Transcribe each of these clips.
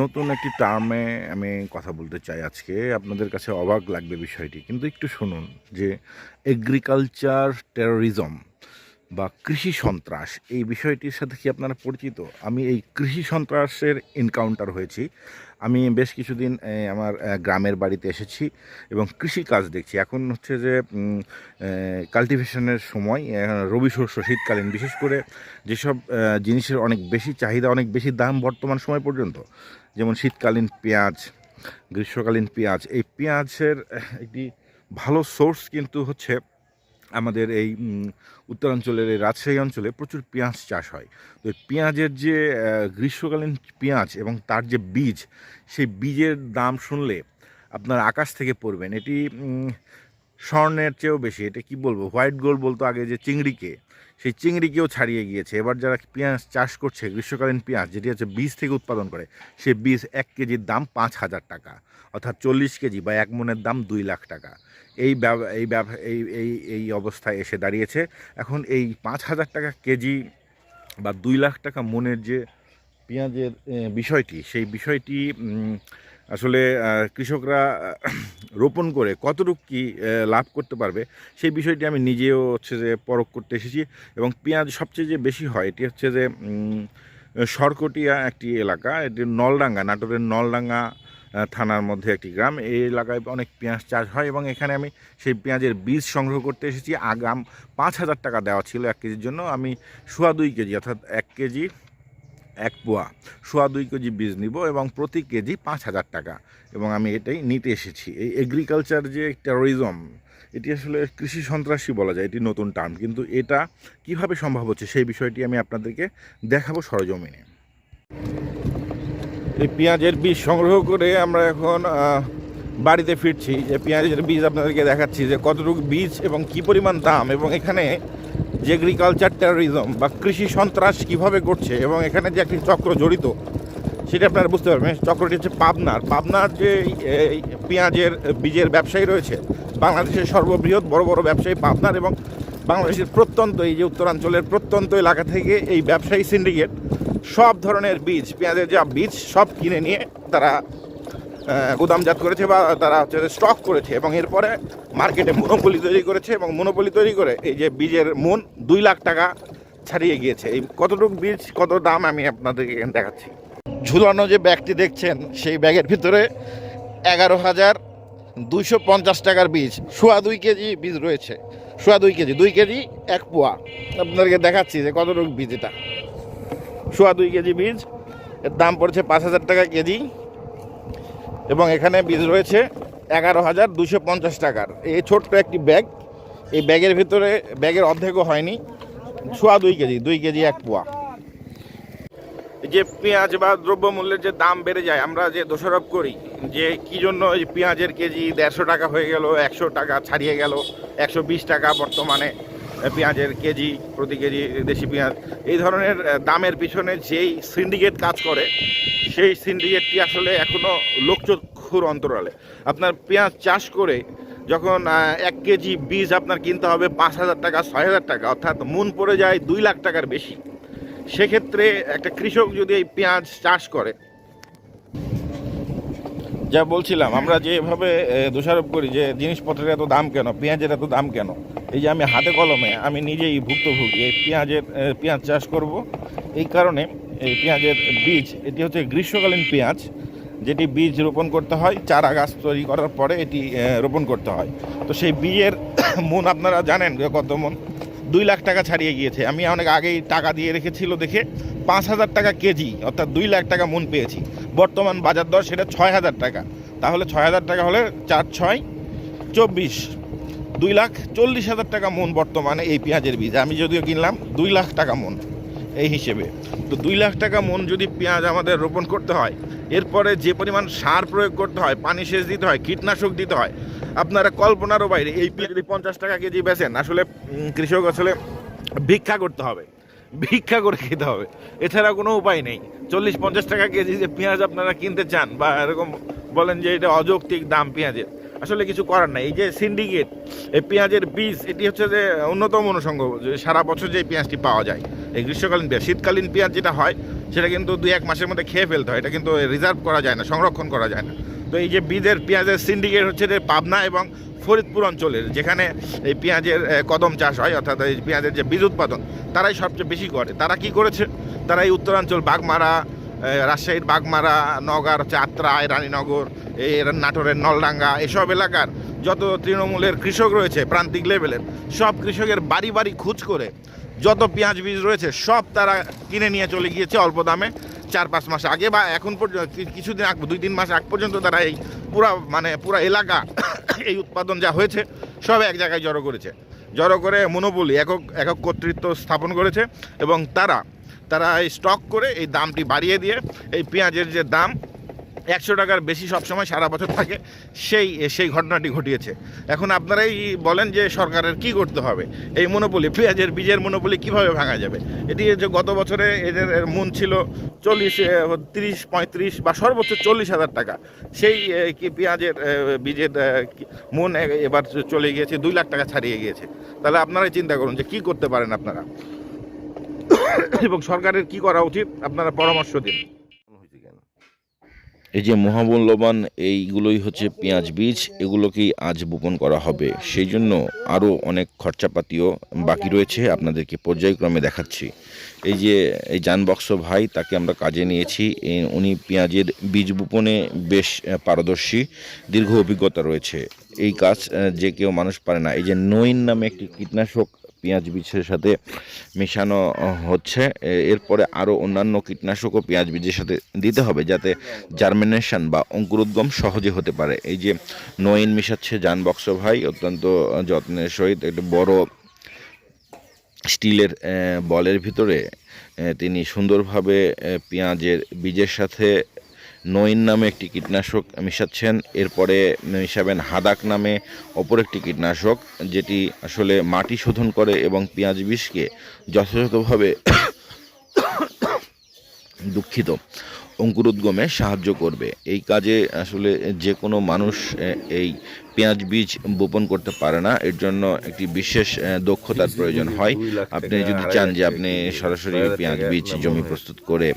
নতুন একটি টার্মে আমি কথা বলতে চাই আজকে। আপনাদের কাছে অবাক লাগবে বিষয়টি, কিন্তু একটু শুনুন যে এগ্রিকালচার টেরোরিজম বা কৃষি সন্ত্রাস, এই বিষয়টির সাথে কি আপনারা পরিচিত? আমি এই কৃষি সন্ত্রাসের এনকাউন্টার হয়েছি। আমি বেশ কিছুদিন আমার গ্রামের বাড়িতে এসেছি এবং কৃষি কাজ দেখছি। এখন হচ্ছে যে কাল্টিভেশনের সময় রবি শস্য শীতকালীন, বিশেষ করে যেসব জিনিসের অনেক বেশি চাহিদা, অনেক বেশি দাম বর্তমান সময় পর্যন্ত, যেমন শীতকালীন পেঁয়াজ, গ্রীষ্মকালীন পেঁয়াজ, এই পেঁয়াজের একটি ভালো সোর্স কিন্তু হচ্ছে আমাদের এই উত্তরাঞ্চলের এই রাজশাহী অঞ্চলে প্রচুর পেঁয়াজ চাষ হয়। তো পেঁয়াজের যে গ্রীষ্মকালীন পেঁয়াজ এবং তার যে বীজ, সেই বীজের দাম শুনলে আপনার আকাশ থেকে পড়বেন এটি স্বর্ণের চেয়েও বেশি। এটা কি বলব? হোয়াইট গোল্ড বলতো আগে যে চিংড়িকে, সেই চিংড়িকেও ছাড়িয়ে গিয়েছে। এবার যারা পেঁয়াজ চাষ করছে, গ্রীষ্মকালীন পেঁয়াজ, যেটি হচ্ছে বীজ থেকে উৎপাদন করে সেই বীজ এক কেজির দাম পাঁচ হাজার টাকা। অর্থাৎ চল্লিশ কেজি বা এক মনের দাম দুই লাখ টাকা। এই এই এই এই এই অবস্থায় এসে দাঁড়িয়েছে। এখন এই পাঁচ হাজার টাকা কেজি বা দুই লাখ টাকা মনের যে পেঁয়াজের বিষয়টি, সেই বিষয়টি আসলে কৃষকরা রোপণ করে কতটুকু কি লাভ করতে পারবে, সেই বিষয়টি আমি নিজেও হচ্ছে যে পরখ করতে এসেছি এবং পেঁয়াজ সবচেয়ে যে বেশি হয়, এটি হচ্ছে যে সরকটিয়া একটি এলাকা, এটি নলডাঙ্গা, নাটোরের নলডাঙ্গা থানার মধ্যে একটি গ্রাম। এই এলাকায় অনেক পেঁয়াজ চাষ হয় এবং এখানে আমি সেই পেঁয়াজের বীজ সংগ্রহ করতে এসেছি। আগাম পাঁচ হাজার টাকা দেওয়া ছিল এক কেজির জন্য। আমি সোয়া দুই কেজি অর্থাৎ এক কেজি, এক পোয়া সোয়া দুই কেজি বীজ নিব এবং প্রতি কেজি পাঁচ হাজার টাকা। এবং আমি এটাই নিতে এসেছি। এই এগ্রিকালচার যে টেরোরিজম এটি আসলে কৃষি সন্ত্রাসী বলা যায়। এটি নতুন টার্ম কিন্তু এটা কীভাবে সম্ভব হচ্ছে সেই বিষয়টি আমি আপনাদেরকে দেখাবো সরজমিনে। এই পেঁয়াজের বীজ সংগ্রহ করে আমরা এখন বাড়িতে ফিরছি। যে পেঁয়াজের বীজ আপনাদেরকে দেখাচ্ছি যে কতটুকু বীজ এবং কি পরিমাণ দাম এবং এখানে যে এগ্রিকালচার টেরোরিজম বা কৃষি সন্ত্রাস কীভাবে করছে এবং এখানে যে একটি চক্র জড়িত, সেটা আপনারা বুঝতে পারবেন। চক্রটি হচ্ছে পাবনার। পাবনার যে পেঁয়াজের বীজের ব্যবসায়ী রয়েছে, বাংলাদেশের সর্ববৃহৎ বড় বড় ব্যবসায়ী পাবনার এবং বাংলাদেশের প্রত্যন্ত, এই যে উত্তরাঞ্চলের প্রত্যন্ত এলাকা থেকে এই ব্যবসায়ী সিন্ডিকেট সব ধরনের বীজ, পেঁয়াজের যা বীজ, সব কিনে নিয়ে তারা গুদামজাত করেছে বা তারা হচ্ছে স্টক করেছে এবং এরপরে মার্কেটে মনোপলি তৈরি করেছে এবং মনোপলি তৈরি করে এই যে বীজের মন দুই লাখ টাকা ছাড়িয়ে গিয়েছে। এই কতটুকু বীজ, কত দাম আমি আপনাদেরকে দেখাচ্ছি। ঝুলানো যে ব্যাগটি দেখছেন, সেই ব্যাগের ভিতরে এগারো হাজার দুইশো পঞ্চাশ টাকার বীজ, সোয়া দুই কেজি বীজ রয়েছে। সোয়া দুই কেজি দুই কেজি এক পোয়া। আপনাদেরকে দেখাচ্ছি যে কতটুকু বীজ এটা। সোয়া দুই কেজি বীজ। এর দাম পড়ছে পাঁচ হাজার টাকা কেজি। এবং এখানে বীজ রয়েছে এগারো হাজার দুশো পঞ্চাশ টাকার। এই ছোট্ট একটি ব্যাগ। এই ব্যাগের ভিতরে, ব্যাগের অর্ধেকও হয়নি। সোয়া দুই কেজি দুই কেজি এক পোয়া। যে পেঁয়াজ বা দ্রব্যমূল্যের যে দাম বেড়ে যায়, আমরা যে দোষারোপ করি, যে কি জন্য এই পেঁয়াজের কেজি দেড়শো টাকা হয়ে গেল, একশো টাকা ছাড়িয়ে গেল, একশো বিশ টাকা বর্তমানে। পেঁয়াজের কেজি, প্রতি কেজি দেশি পেঁয়াজ, এই ধরনের দামের পিছনে যেই সিন্ডিকেট কাজ করে, সেই সিন্ডিকেটটি আসলে এখনও লোকচক্ষুর অন্তরালে। আপনার পেঁয়াজ চাষ করে যখন এক কেজি বীজ আপনার কিনতে হবে পাঁচ হাজার টাকা, ছয় হাজার টাকা, অর্থাৎ মুন পড়ে যায় দুই লাখ টাকার বেশি। সেক্ষেত্রে একটা কৃষক যদি এই পেঁয়াজ চাষ করে যা বলছিলাম, আমরা যেভাবে দোষারোপ করি যে জিনিসপত্রের এত দাম কেন, পেঁয়াজের এত দাম কেন? এই যে আমি হাতে কলমে আমি নিজেই ভুক্তভোগী, এই পেঁয়াজের পেঁয়াজ চাষ করব। এই কারণে এই পেঁয়াজের বীজ, এটি হচ্ছে গ্রীষ্মকালীন পেঁয়াজ, যেটি বীজ রোপণ করতে হয়, চারা গাছ তৈরি করার পরে এটি রোপণ করতে হয়। তো সেই বীজের মন আপনারা জানেন কত মন? দুই লাখ টাকা ছাড়িয়ে গিয়েছে। আমি অনেক আগেই টাকা দিয়ে রেখেছিল দেখে পাঁচ হাজার টাকা কেজি, অর্থাৎ দুই লাখ টাকা মন পেয়েছি। বর্তমান বাজার দর সেটা ছয় হাজার টাকা। তাহলে ছয় হাজার টাকা হলে চার ছয় চব্বিশ। দুই লাখ চল্লিশ হাজার টাকা মন বর্তমানে এই পেঁয়াজের বীজ। আমি যদিও কিনলাম, দুই লাখ টাকা মন এই হিসেবে। তো দুই লাখ টাকা মন যদি পেঁয়াজ আমাদের রোপণ করতে হয়, এরপরে যে পরিমাণ সার প্রয়োগ করতে হয়, পানি সেচ দিতে হয়, কীটনাশক দিতে হয়, আপনারা কল্পনারও বাইরে এই পেঁয়াজ যদি পঞ্চাশ টাকা কেজি বেচেন, আসলে কৃষক আসলে ভিক্ষা করতে হবে। ভিক্ষা করে খেতে হবে। এছাড়া কোনো উপায় নেই। চল্লিশ পঞ্চাশ টাকা কেজি যে পেঁয়াজ আপনারা কিনতে চান বা এরকম বলেন যে এটা অযৌক্তিক দাম পেঁয়াজের, আসলে কিছু করার নাই। এই যে সিন্ডিকেট এই পেঁয়াজের বীজ, এটি হচ্ছে যে অন্যতম অনুষঙ্গ, যে সারা বছর যে পেঁয়াজটি পাওয়া যায়। এই গ্রীষ্মকালীন পেঁয়াজ, শীতকালীন পেঁয়াজ যেটা হয়, সেটা কিন্তু দুই এক মাসের মধ্যে খেয়ে ফেলতে হয়। এটা কিন্তু রিজার্ভ করা যায় না, সংরক্ষণ করা যায় না। তো এই যে বীজের পেঁয়াজের সিন্ডিকেট হচ্ছে যে পাবনা এবং ফরিদপুর অঞ্চলের, যেখানে এই পেঁয়াজের কদম চাষ হয়, অর্থাৎ এই পেঁয়াজের যে বীজ উৎপাদন, তারাই সবচেয়ে বেশি করে। তারা কি করেছে? তারা এই উত্তরাঞ্চল, বাগমারা রাজশাহীর বাগমারা নগার হচ্ছে আত্রায় রানীনগর এই নাটোরের নলডাঙ্গা, এসব এলাকার যত তৃণমূলের কৃষক রয়েছে, প্রান্তিক লেভেলের সব কৃষকের বাড়ি বাড়ি খুঁজ করে যত পেঁয়াজ বীজ রয়েছে, সব তারা কিনে নিয়ে চলে গিয়েছে অল্প দামে। চার পাঁচ মাস আগে বা এখন পর্যন্ত কিছুদিন আগ দুই তিন মাস আগ পর্যন্ত তারা এই পুরো মানে পুরা এলাকা, এই উৎপাদন যা হয়েছে, সব এক জায়গায় জড়ো করেছে। জড়ো করে মনোবলি একক একক কর্তৃত্ব স্থাপন করেছে এবং তারা তারা এই স্টক করে এই দামটি বাড়িয়ে দিয়ে, এই পেঁয়াজের যে দাম একশো টাকার বেশি সবসময় সারা বছর থাকে, সেই সেই ঘটনাটি ঘটিয়েছে। এখন আপনারাই বলেন যে সরকারের কি করতে হবে? এই মনোপলি, পেঁয়াজের বীজের মনোপলি কীভাবে ভাঙা যাবে? এটি যে গত বছরে এদের মূল ছিল চল্লিশ তিরিশ, পঁয়ত্রিশ বা সর্বোচ্চ চল্লিশ হাজার টাকা। সেই কি পেঁয়াজের বীজের মন এবার চলে গিয়েছে, দুই লাখ টাকা ছাড়িয়ে গিয়েছে। তাহলে আপনারাই চিন্তা করুন যে কি করতে পারেন আপনারা। এবং সরকারের কি করা উচিত, আপনারা পরামর্শ দিন। এই যে মহামূল্যবান এইগুলোই হচ্ছে পেঁয়াজ বীজ, এগুলোকেই আজ বপন করা হবে। সেই জন্য আরও অনেক খরচাপাতিও বাকি রয়েছে আপনাদেরকে পর্যায়ক্রমে দেখাচ্ছি। এই যে এই যানবক্স ভাই, তাকে আমরা কাজে নিয়েছি। উনি পেঁয়াজের বীজ বপনে বেশ পারদর্শী, দীর্ঘ অভিজ্ঞতা রয়েছে। এই কাজ যে কেউ মানুষ পারে না। এই যে নইন নামে একটি কীটনাশক পেঁয়াজ বীজের সাথে মেশানো হচ্ছে। এরপরে আরও অন্যান্য কীটনাশকও পেঁয়াজ বীজের সাথে দিতে হবে যাতে জার্মিনেশন বা অঙ্কুরোদ্গম সহজে হতে পারে। এই যে নইন মিশাচ্ছে জানবক্স ভাই, অত্যন্ত যত্নের সহিত একটি বড় স্টিলের বলের ভিতরে তিনি সুন্দরভাবে পেঁয়াজের বীজের সাথে নইন নামে একটি কীটনাশক মিশাচ্ছেন। এরপরে মিশাবেন হাদাক নামে অপর একটি কীটনাশক, যেটি আসলে মাটি শোধন করে এবং পেঁয়াজ বিষকে যথাযথভাবে দুঃখিত। অঙ্কুরোদ্গমে সাহায্য করবে। এই কাজে আসলে যে কোনো মানুষ এই পেঁয়াজ বীজ বপন করতে পারে না। এর জন্য একটি বিশেষ দক্ষতার প্রয়োজন হয়। আপনি যদি চান যে আপনি সরাসরি পেঁয়াজ বীজ জমি প্রস্তুত করে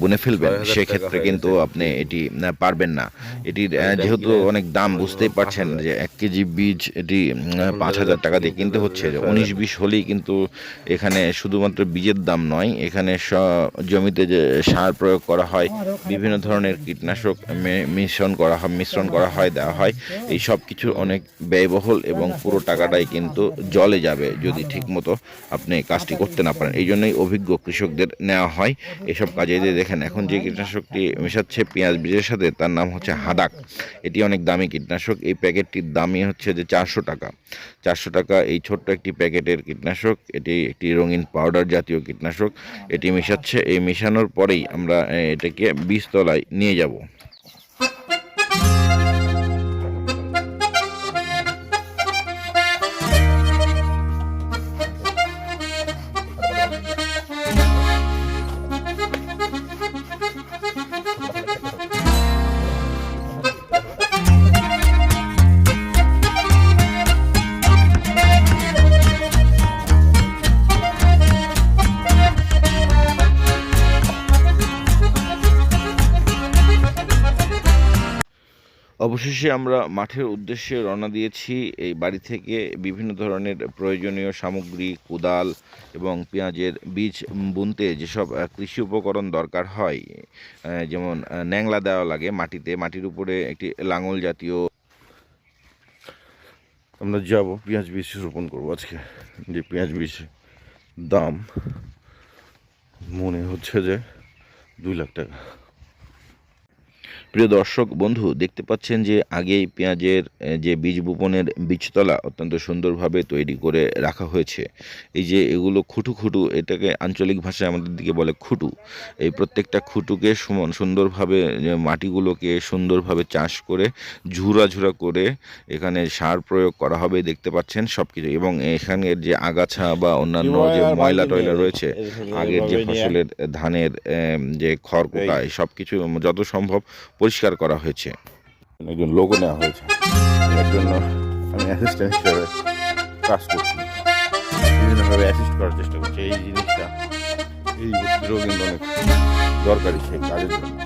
বুনে ফেলবেন, সেক্ষেত্রে কিন্তু আপনি এটি পারবেন না। এটির যেহেতু অনেক দাম বুঝতেই পারছেন যে এক কেজি বীজ এটি পাঁচ হাজার টাকা দিয়ে কিনতে হচ্ছে। উনিশ বিশ হলেই কিন্তু এখানে শুধুমাত্র বীজের দাম নয়, এখানে জমিতে যে সার প্রয়োগ করা হয় বিভিন্ন ধরনের কীটনাশক মিশ্রণ করা হয়, মিশ্রণ করা হয়, দেওয়া হয়। এই সব কিছু অনেক ব্যয়বহুল এবং পুরো টাকাটাই কিন্তু জলে যাবে যদি ঠিকমতো আপনি কাজটি করতে না পারেন। এই জন্যই অভিজ্ঞ কৃষকদের নেওয়া হয়। এসব কাজে যে দেখেন, এখন যে কীটনাশকটি মেশাচ্ছে পেঁয়াজ বীজের সাথে, তার নাম হচ্ছে হাদাক। এটি অনেক দামি কীটনাশক। এই প্যাকেটটির দামই হচ্ছে যে চারশো টাকা। চারশো টাকা। এই ছোট্ট একটি প্যাকেটের কীটনাশক, এটি একটি রঙিন পাউডার জাতীয় কীটনাশক, এটি মেশাচ্ছে। এই মেশানোর পরেই আমরা এটাকে বীজতলায় নিয়ে যাব। অবশেষে আমরা মাঠের উদ্দেশ্যে রওনা দিয়েছি। এই বাড়ি থেকে বিভিন্ন ধরনের প্রয়োজনীয় সামগ্রী, কোদাল এবং পেঁয়াজের বীজ বুনতে যেসব কৃষি উপকরণ দরকার হয় যেমন ন্যাংলা দেওয়া লাগে মাটিতে। মাটির উপরে একটি লাঙল জাতীয় আমরা যাব, পেঁয়াজ বীজ রোপণ করব আজকে। যে পেঁয়াজ বীজ দাম মনে হচ্ছে যে দুই লাখ টাকা। প্রিয় দর্শক বন্ধু দেখতে পাচ্ছেন যে আগেই পেঁয়াজের যে বীজ বপনের বীজতলা অত্যন্ত সুন্দরভাবে তৈরি করে রাখা হয়েছে। এই যে এগুলো খুঁটু খুঁটু এটাকে আঞ্চলিক ভাষায় আমাদের দিকে বলে খুঁটু। এই প্রত্যেকটা খুঁটুকে সমান সুন্দরভাবে মাটিগুলোকে সুন্দরভাবে চাষ করে ঝুরা ঝুরা করে এখানে সার প্রয়োগ করা হবে দেখতে পাচ্ছেন সব কিছু এবং এখানের যে আগাছা বা অন্যান্য যে ময়লা টয়লা রয়েছে আগের যে ফসলের ধানের যে খড়কুটা এই সব কিছু যত সম্ভব পরিষ্কার করা হয়েছে। একজন লোগো নেওয়া হয়েছে। এর জন্য আমি অ্যাসিস্ট্যান্ট হিসেবে কাজ করছি। বিভিন্নভাবে অ্যাসিস্ট করার চেষ্টা করছি। এই জিনিসটা, এই বস্তিরও কিন্তু অনেক দরকারি সেই কাজের জন্য।